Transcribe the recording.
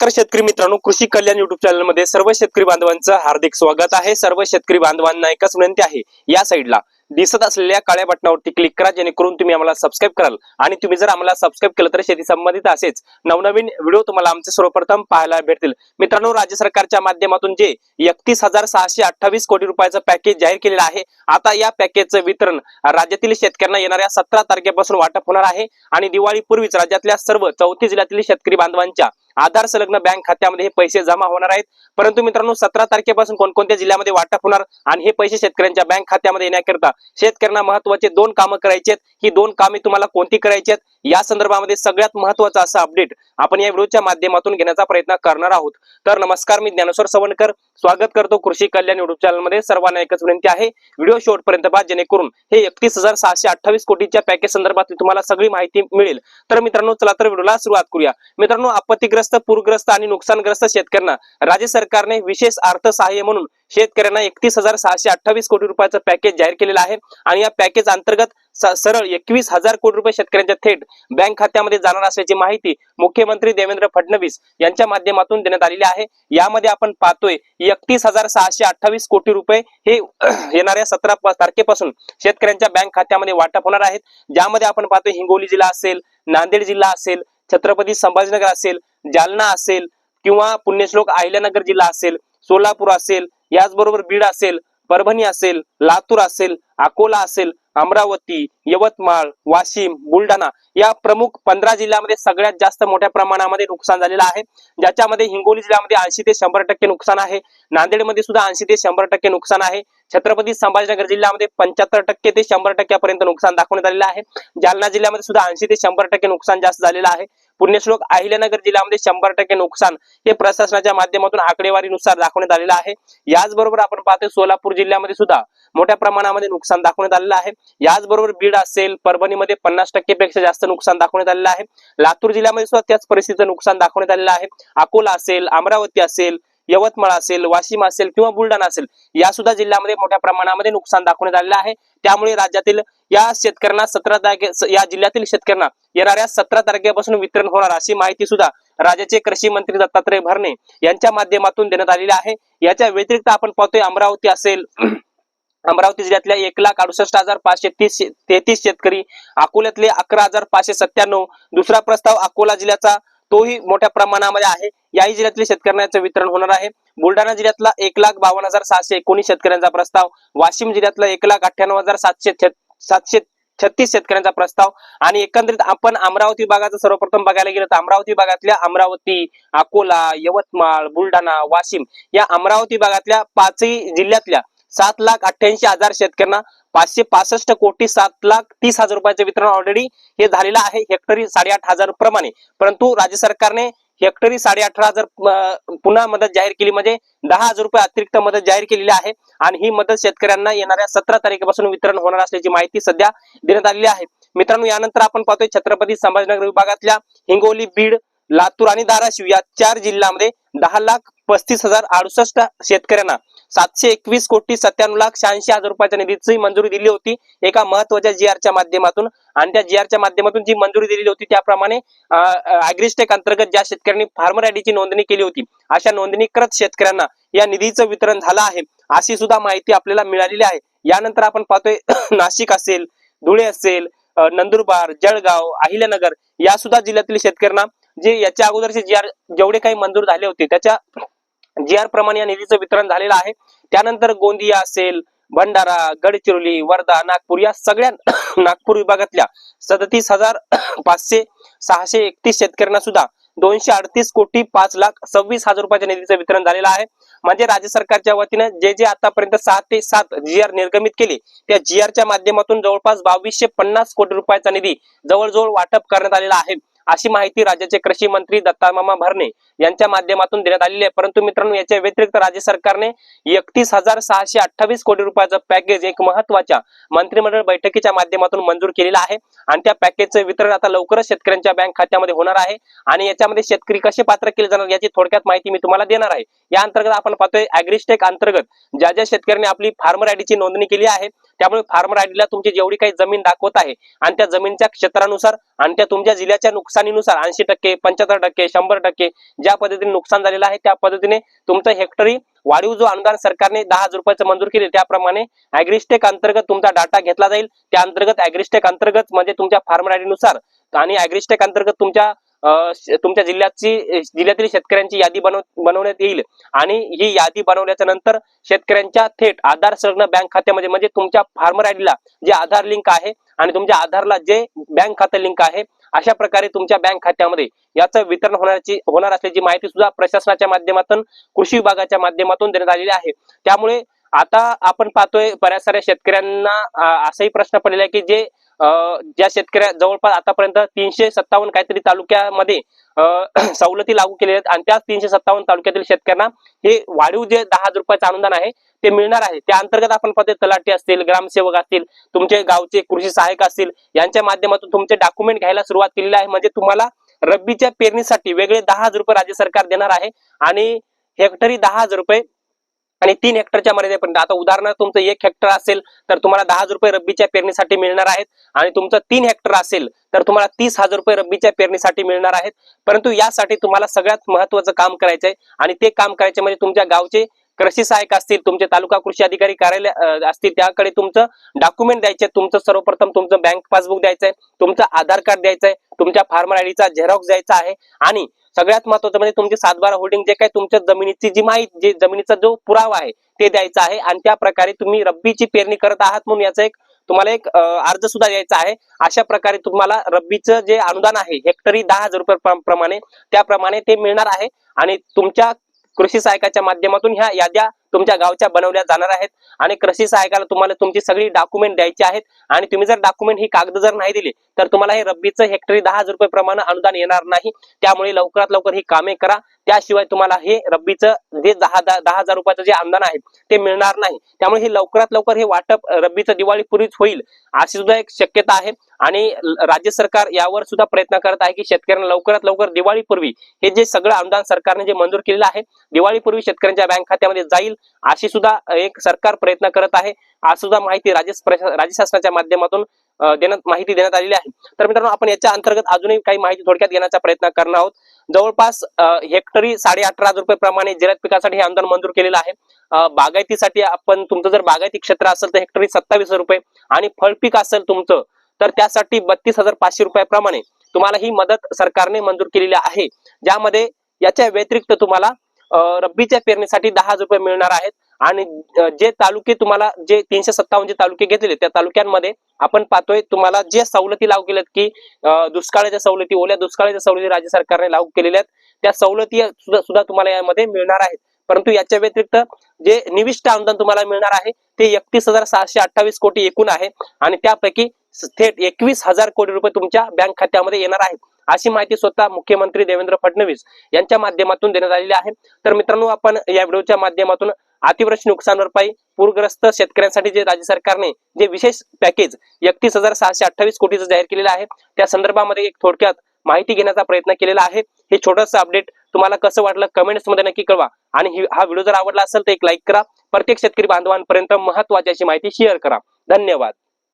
नमस्कार शेतकरी मित्रांनो कृषी कल्याण युट्यूब चॅनलमध्ये सर्व शेतकरी बांधवांचं हार्दिक स्वागत आहे. सर्व शेतकरी बांधवांना एकच विनंती आहे या साईडला दिसत असलेल्या काळ्या बटनावरती क्लिक करा जेणेकरून तुम्ही आम्हाला सबस्क्राईब कराल. आणि तुम्ही जर आम्हाला सबस्क्राईब केलं तर शेती संबंधित असेच नवनवीन व्हिडिओ तुम्हाला आमचे सर्वप्रथम पाहायला भेटतील. मित्रांनो राज्य सरकारच्या माध्यमातून जे एकतीस हजार सहाशे अठ्ठावीस कोटी रुपयाचं पॅकेज जाहीर केलेलं आहे आता या पॅकेजचं वितरण राज्यातील शेतकऱ्यांना येणाऱ्या सतरा तारखेपासून वाटप होणार आहे. आणि दिवाळीपूर्वीच राज्यातल्या सर्व चौथी जिल्ह्यातील शेतकरी बांधवांच्या आधार संलग्न बँक खात्यामध्ये हे पैसे जमा होणार आहेत. परंतु मित्रांनो सतरा तारखेपासून कोणकोणत्या जिल्ह्यामध्ये वाटप होणार आणि हे पैसे शेतकऱ्यांच्या बँक खात्यामध्ये येण्याकरिता शेतकऱ्यांना महत्त्वाचे दोन कामं करायचे आहेत ही दोन कामे तुम्हाला कोणती करायची आहेत या संदर्भामध्ये सगळ्यात महत्वाचं असं अपडेट आपण या व्हिडिओच्या माध्यमातून घेण्याचा प्रयत्न करणार आहोत. तर नमस्कार मी ज्ञानेश्वर सवणकर स्वागत करतो कृषी कल्याण युट्यूब चॅनलमध्ये. सर्वांना एकच विनंती आहे व्हिडिओ शेवटपर्यंत पहा जेणेकरून हे एकतीस हजार सहाशे अठ्ठावीस कोटीच्या पॅकेज संदर्भातली तुम्हाला सगळी माहिती मिळेल. तर मित्रांनो चला तर व्हिडिओला सुरुवात करूया. मित्रांनो आपत्तीग्रस्त पूरग्रस्त आणि नुकसानग्रस्त शेतकऱ्यांना राज्य सरकारने विशेष अर्थसहाय्य म्हणून शेतकऱ्यांना एकतीस हजार सहाशे अठ्ठावीस कोटी रुपयाचं पॅकेज जाहीर केलेलं आहे. आणि या पॅकेज अंतर्गत स- सरळ एकवीस हजार कोटी रुपये शेतकऱ्यांच्या थेट बँक खात्यामध्ये जाणार असल्याची माहिती मुख्यमंत्री देवेंद्र फडणवीस यांच्या माध्यमातून देण्यात आलेली आहे. यामध्ये आपण पाहतोय एकतीस हजार सहाशे अठ्ठावीस कोटी रुपये हे येणाऱ्या सतरा तारखेपासून शेतकऱ्यांच्या बँक खात्यामध्ये वाटप होणार आहेत. ज्यामध्ये आपण पाहतोय हिंगोली जिल्हा असेल नांदेड जिल्हा असेल छत्रपती संभाजीनगर असेल जालना असेल किंवा पुण्यश्लोक अहिल्यानगर जिल्हा असेल सोलापूर असेल याचबरोबर बीड असेल परभणी असेल लातूर असेल अकोला असेल अमरावती यवतमाळ वाशिम बुलढाणा या प्रमुख पंधरा जिल्ह्यामध्ये सगळ्यात जास्त मोठ्या प्रमाणामध्ये नुकसान झालेलं आहे. ज्याच्यामध्ये हिंगोली जिल्ह्यामध्ये ऐंशी ते शंभर टक्के नुकसान आहे. नांदेडमध्ये सुद्धा ऐंशी ते शंभर टक्के नुकसान आहे. छत्रपती संभाजीनगर जिल्ह्यामध्ये पंच्याहत्तर टक्के ते शंभर टक्क्यापर्यंत नुकसान दाखवण्यात आलेलं आहे. जालना जिल्ह्यामध्ये सुद्धा ऐंशी ते शंभर टक्के नुकसान जास्त झालेलं आहे. पुण्यश्लोक अहिल्यानगर जिल्ह्यामध्ये शंभर टक्के नुकसान हे प्रशासनाच्या माध्यमातून आकडेवारीनुसार दाखवण्यात आलेलं आहे. याचबरोबर आपण पाहतो सोलापूर जिल्ह्यामध्ये सुद्धा मोठ्या प्रमाणामध्ये नुकसान दाखवण्यात आलेलं आहे. याचबरोबर बीड असेल परभणीमध्ये पन्नास टक्केपेक्षा जास्त नुकसान दाखवण्यात आलेलं आहे. लातूर जिल्ह्यामध्ये सुद्धा त्याच परिस्थितीचं नुकसान दाखवण्यात आलेलं आहे. अकोला असेल अमरावती असेल यवतमाळ असेल वाशिम असेल किंवा बुलढाणा असेल या सुद्धा जिल्ह्यामध्ये मोठ्या प्रमाणामध्ये नुकसान दाखवण्यात आलेलं आहे. त्यामुळे राज्यातील या शेतकऱ्यांना सतरा तारखे या जिल्ह्यातील शेतकऱ्यांना येणाऱ्या सतरा तारखेपासून वितरण होणार अशी माहिती सुद्धा राज्याचे कृषी मंत्री दत्तात्रय भरणे यांच्या माध्यमातून देण्यात आलेली आहे. याच्या व्यतिरिक्त आपण पाहतोय अमरावती असेल अमरावती जिल्ह्यातल्या एक लाख अडुसष्ट हजार पाचशे तीस तेहतीस शेतकरी अकोल्यातले अकरा हजार पाचशे सत्त्याण्णव दुसरा प्रस्ताव अकोला जिल्ह्याचा तोही मोठ्या प्रमाणामध्ये आहे. याही जिल्ह्यातील शेतकऱ्यांचं वितरण होणार आहे. बुलढाणा जिल्ह्यातला एक लाख बावन्न हजार सातशे एकोणीस शेतकऱ्यांचा प्रस्ताव वाशिम जिल्ह्यातला एक लाख अठ्ठ्याण्णव हजार सातशे सातशे छत्तीस शेतकऱ्यांचा प्रस्ताव आणि एकंदरीत आपण अमरावती विभागाचं सर्वप्रथम बघायला गेलं तर अमरावती भागातल्या अमरावती अकोला यवतमाळ बुलढाणा वाशिम या अमरावती भागातल्या पाचही जिल्ह्यातल्या सात लाख अठ्ठ्याऐंशी हजार शेतकऱ्यांना पाचशे पासष्ट कोटी सात लाख तीस हजार रुपयाचे वितरण ऑलरेडी हे झालेलं आहे. हेक्टरी साडेआठ हजार प्रमाणे. परंतु राज्य सरकारने हेक्टरी साडे अठरा हजार पुन्हा मदत जाहीर केली. म्हणजे दहा हजार रुपये अतिरिक्त मदत जाहीर केलेली आहे. आणि ही मदत शेतकऱ्यांना येणाऱ्या सतरा तारखेपासून वितरण होणार असल्याची माहिती सध्या देण्यात आलेली आहे. मित्रांनो यानंतर आपण पाहतोय छत्रपती संभाजीनगर विभागातल्या हिंगोली बीड लातूर आणि धाराशिव या चार जिल्ह्यामध्ये दहा लाख पस्तीस हजार अडुसष्ट शेतकऱ्यांना सातशे एकवीस कोटी सत्त्याण्णव लाख शहाऐंशी हजार रुपयाच्या निधीची मंजुरी दिली होती. एका महत्त्वाच्या जी आरच्या माध्यमातून आणि त्या जी आरच्या माध्यमातून जी मंजुरी दिलेली होती त्याप्रमाणे अॅग्रिस्टेक अंतर्गत ज्या शेतकऱ्यांनी फार्मर आयडीची नोंदणी केली होती अशा नोंदणीकृत शेतकऱ्यांना या निधीचं वितरण झालं आहे. अशी सुद्धा माहिती आपल्याला मिळालेली आहे. यानंतर आपण पाहतोय नाशिक असेल धुळे असेल नंदुरबार जळगाव अहिल्यानगर या सुद्धा जिल्ह्यातील शेतकऱ्यांना जे याच्या अगोदरचे जी आर जेवढे काही मंजूर झाले होते त्याच्या जी आर प्रमाणे या निधीचं वितरण झालेलं आहे. त्यानंतर गोंदिया असेल भंडारा गडचिरोली वर्धा नागपूर या सगळ्या नागपूर विभागातल्या सदतीस हजार पाचशे सहाशे एकतीस शेतकऱ्यांना सुद्धा दोनशे अडतीस कोटी पाच लाख सव्वीस हजार रुपयाच्या निधीचं वितरण झालेलं आहे. म्हणजे राज्य सरकारच्या वतीने जे जे आतापर्यंत सहा ते सात जी आर निर्गमित केले त्या जी आरच्या माध्यमातून जवळपास बावीसशे पन्नास कोटी रुपयाचा निधी जवळजवळ वाटप करण्यात आलेला आहे. अशी माहिती राज्याचे कृषी मंत्री दत्तामामा भरणे यांच्या माध्यमातून देण्यात आलेली आहे. परंतु मित्रांनो याच्या व्यतिरिक्त राज्य सरकारने एकतीस हजार सहाशे अठ्ठावीस कोटी रुपयाचं पॅकेज एक महत्त्वाच्या मंत्रिमंडळ बैठकीच्या माध्यमातून मंजूर केलेला आहे. आणि त्या पॅकेजचं वितरण आता लवकरच शेतकऱ्यांच्या बँक खात्यामध्ये होणार आहे. आणि याच्यामध्ये शेतकरी कसे पात्र केले जाणार याची थोडक्यात माहिती मी तुम्हाला देणार आहे. या अंतर्गत आपण पाहतोय अॅग्रिस्टेक अंतर्गत ज्या ज्या शेतकऱ्यांनी आपली फार्मर आयडीची नोंदणी केली आहे त्यामुळे फार्मर आयडीला तुमची जेवढी काही जमीन दाखवत आहे आणि त्या जमीनच्या क्षेत्रानुसार आणि त्या तुमच्या जिल्ह्याच्या नुकसानीनुसार ऐंशी टक्के पंच्याहत्तर टक्के शंभर टक्के ज्या पद्धतीने नुकसान झालेलं आहे त्या पद्धतीने तुमचं हेक्टरी वाढीव जो अनुदान सरकारने दहा हजार रुपयाचं मंजूर केले त्याप्रमाणे अॅग्रिस्टेक अंतर्गत तुमचा डाटा घेतला जाईल. त्या अंतर्गत अॅग्रिस्टेक अंतर्गत म्हणजे तुमच्या फार्मर आयडी नुसार आणि अॅग्रिस्टेक अंतर्गत तुमच्या तुमच्या जिल्ह्याची जिल्ह्यातील शेतकऱ्यांची यादी बनव बनवण्यात येईल. आणि ही यादी बनवल्याच्या नंतर शेतकऱ्यांच्या थेट आधार संलग्न बँक खात्यामध्ये म्हणजे तुमच्या फार्मर आयडीला जे आधार लिंक आहे आणि तुमच्या आधारला जे बँक खातं लिंक आहे अशा प्रकारे तुमच्या बँक खात्यामध्ये याचं वितरण होण्याची होणार असल्याची माहिती सुद्धा प्रशासनाच्या माध्यमातून कृषी विभागाच्या माध्यमातून देण्यात आलेली आहे. त्यामुळे आता आपण पाहतोय बऱ्याच साऱ्या शेतकऱ्यांना असाही प्रश्न पडलेला आहे की जे ज्या शेतकऱ्या जवळपास आतापर्यंत तीनशे सत्तावन्न काहीतरी तालुक्यामध्ये सवलती लागू केलेल्या आहेत आणि त्याच तीनशे सत्तावन्न तालुक्यातील शेतकऱ्यांना हे वाढीव जे दहा हजार रुपयाचं अनुदान आहे ते मिळणार आहे. त्या अंतर्गत आपण पाहतोय तलाठी असतील ग्रामसेवक असतील तुमचे गावचे कृषी सहाय्यक असतील यांच्या माध्यमातून तुमचे डॉक्युमेंट घ्यायला सुरुवात केलेली आहे. म्हणजे तुम्हाला रब्बीच्या पेरणीसाठी वेगळे दहा हजार रुपये राज्य सरकार देणार आहे आणि हेक्टरी दहा हजार रुपये आणि तीन हेक्टरच्या मर्यादेपर्यंत. आता उदाहरणार्थ तुमचं एक हेक्टर असेल तर तुम्हाला दहा हजार रुपये रब्बीच्या पेरणीसाठी मिळणार आहेत. आणि तुमचं तीन हेक्टर असेल तर तुम्हाला तीस हजार रुपये रब्बीच्या पेरणीसाठी मिळणार आहेत. परंतु यासाठी तुम्हाला सगळ्यात महत्वाचं काम करायचंय. आणि ते काम करायचे म्हणजे तुमच्या गावचे कृषी सहाय्यक असतील तुमचे तालुका कृषी अधिकारी कार्यालय असतील त्याकडे तुमचं डॉक्युमेंट द्यायचे. तुमचं सर्वप्रथम तुमचं बँक पासबुक द्यायचंय. तुमचं आधार कार्ड द्यायचंय. तुमच्या फार्मर आयडीचा झेरॉक्स द्यायचा आहे. आणि सगळ्यात महत्वाचं म्हणजे तुमची सातबारा होल्डिंग जे काही तुमच्या जमिनीची जी माहिती जे जमिनीचा जो पुरावा आहे ते द्यायचा आहे. आणि त्या प्रकारे तुम्ही रब्बीची पेरणी करत आहात म्हणून याचा एक तुम्हाला एक अर्ज सुद्धा द्यायचा आहे. अशा प्रकारे तुम्हाला रब्बीचं जे अनुदान आहे हेक्टरी दहा हजार रुपये प्र- प्रमाणे त्याप्रमाणे ते मिळणार आहे. आणि तुमच्या कृषी सहायकाच्या माध्यमातून ह्या याद्या तुमच्या गावच्या बनवल्या जाणार आहेत. आणि कृषी सहायकाला तुम्हाला तुमची सगळी डॉक्युमेंट द्यायची आहेत. आणि तुम्ही जर डॉक्युमेंट ही कागद जर नाही दिली तर तुम्हाला हे रब्बीचं हेक्टरी दहा हजार रुपये प्रमाणे अनुदान येणार नाही. त्यामुळे लवकरात लवकर ही कामे करा. त्याशिवाय तुम्हाला हे रब्बीचं जे दहा दहा दहा हजार रुपयाचं जे अनुदान आहे ते मिळणार नाही. त्यामुळे हे लवकरात लवकर हे वाटप रब्बीचं दिवाळीपूर्वीच होईल अशी सुद्धा एक शक्यता आहे. आणि राज्य सरकार यावर सुद्धा प्रयत्न करत आहे की शेतकऱ्यांना लवकरात लवकर दिवाळीपूर्वी हे जे सगळं अनुदान सरकारने जे मंजूर केलेलं आहे दिवाळीपूर्वी शेतकऱ्यांच्या बँक खात्यामध्ये जाईल अशी सुद्धा एक सरकार प्रयत्न करत आहे. आज सुद्धा माहिती राज्य राज्य शासनाच्या माध्यमातून देण्यात माहिती देण्यात आलेली आहे. तर मित्रांनो आपण याच्या अंतर्गत अजूनही काही माहिती थोडक्यात घेण्याचा प्रयत्न करणार आहोत. जवळपास हेक्टरी साडे अठरा हजार रुपये प्रमाणे जिरायत पिकासाठी हे अनुदान मंजूर केलेलं आहे. बागायतीसाठी आपण तुमचं जर बागायती क्षेत्र असेल तर हेक्टरी सत्तावीस हजार रुपये आणि फळपीक असेल तुमचं तर त्यासाठी बत्तीस हजार पाचशे रुपयाप्रमाणे तुम्हाला ही मदत सरकारने मंजूर केलेली आहे. ज्यामध्ये याच्या व्यतिरिक्त तुम्हाला रब्बीच्या पेरणीसाठी दहा हजार रुपये मिळणार आहेत. आणि जे तालुके तुम्हाला जे तीनशे सत्तावन्न जे तालुके घेतलेले त्या तालुक्यांमध्ये आपण पाहतोय तुम्हाला जे सवलती लागू केल्यात की दुष्काळाच्या सवलती ओल्या दुष्काळाच्या सवलती राज्य सरकारने लागू केलेल्या आहेत त्या सवलती सुद्धा सुद्धा तुम्हाला यामध्ये मिळणार आहेत. परंतु याच्या व्यतिरिक्त जे निविष्ट अनुदान तुम्हाला मिळणार आहे ते एकतीस हजार सहाशे अठ्ठावीस कोटी एकूण आहे आणि त्यापैकी थेट एकवीस हजार कोटी रुपये तुमच्या बँक खात्यामध्ये येणार आहेत. अशी माहिती स्वतः मुख्यमंत्री देवेंद्र फडणवीस यांच्या माध्यमातून देण्यात आलेली आहे. तर मित्रांनो आपण या व्हिडिओच्या माध्यमातून अतिवृष्टी नुकसान भरपाई पूरग्रस्त शेतकऱ्यांसाठी जे राज्य सरकारने जे विशेष पॅकेज एकतीस हजार सहाशे अठ्ठावीस कोटीचं जाहीर केलेलं आहे त्या संदर्भामध्ये एक थोडक्यात माहिती घेण्याचा प्रयत्न केलेला आहे. हे छोटंसं अपडेट तुम्हाला कसं वाटलं कमेंट्समध्ये नक्की कळवा आणि हा व्हिडिओ जर आवडला असेल तर एक लाईक करा. प्रत्येक शेतकरी बांधवांपर्यंत महत्वाची अशी माहिती शेअर करा. धन्यवाद.